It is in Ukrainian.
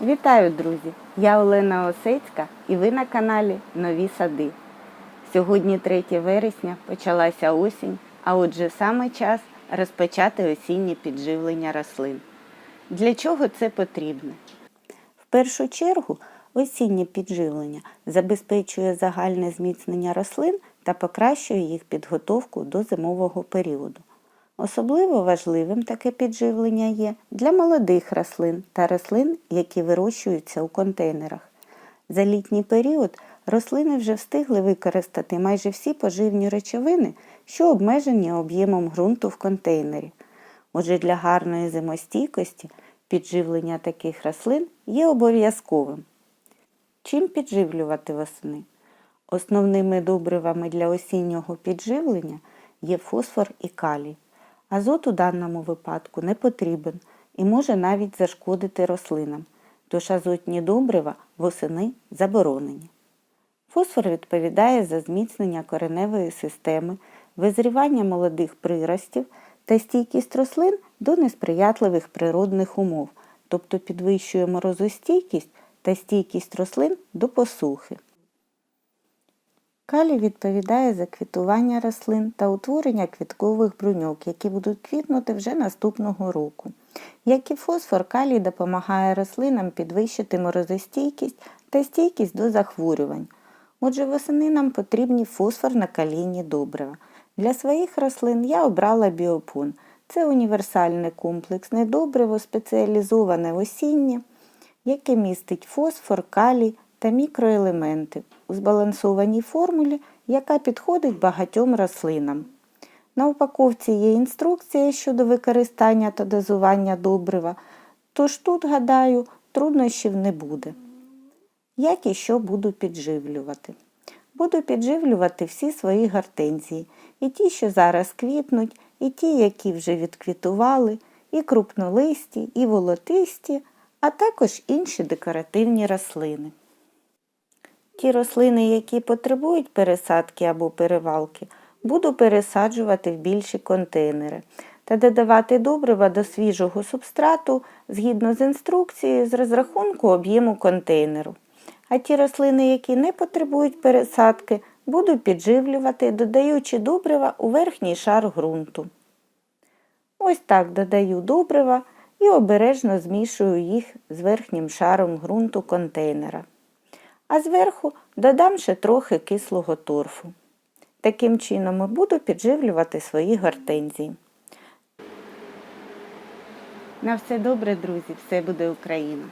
Вітаю, друзі! Я Олена Осецька і ви на каналі Нові Сади. Сьогодні 3 вересня, почалася осінь, а отже саме час розпочати осіннє підживлення рослин. Для чого це потрібно? В першу чергу осіннє підживлення забезпечує загальне зміцнення рослин та покращує їх підготовку до зимового періоду. Особливо важливим таке підживлення є для молодих рослин та рослин, які вирощуються у контейнерах. За літній період рослини вже встигли використати майже всі поживні речовини, що обмежені об'ємом ґрунту в контейнері. Отже, для гарної зимостійкості підживлення таких рослин є обов'язковим. Чим підживлювати восени? Основними добривами для осіннього підживлення є фосфор і калій. Азот у даному випадку не потрібен і може навіть зашкодити рослинам, тож азотні добрива восени заборонені. Фосфор відповідає за зміцнення кореневої системи, визрівання молодих приростів та стійкість рослин до несприятливих природних умов, тобто підвищує морозостійкість та стійкість рослин до посухи. Калій відповідає за квітування рослин та утворення квіткових бруньок, які будуть квітнути вже наступного року. Як і фосфор, калій допомагає рослинам підвищити морозостійкість та стійкість до захворювань. Отже, восени нам потрібні фосфорно-калійні добрива. Для своїх рослин я обрала біопун. Це універсальне комплексне добриво, спеціалізоване осіннє, яке містить фосфор, калій та мікроелементи у збалансованій формулі, яка підходить багатьом рослинам. На упаковці є інструкція щодо використання та дозування добрива, тож тут, гадаю, труднощів не буде. Як і що буду підживлювати? Буду підживлювати всі свої гортензії, і ті, що зараз квітнуть, і ті, які вже відквітували, і крупнолисті, і волотисті, а також інші декоративні рослини. Ті рослини, які потребують пересадки або перевалки, буду пересаджувати в більші контейнери та додавати добрива до свіжого субстрату згідно з інструкцією з розрахунку об'єму контейнеру. А ті рослини, які не потребують пересадки, буду підживлювати, додаючи добрива у верхній шар ґрунту. Ось так додаю добрива і обережно змішую їх з верхнім шаром ґрунту контейнера. А зверху додам ще трохи кислого торфу. Таким чином і буду підживлювати свої гортензії. На все добре, друзі, все буде Україна!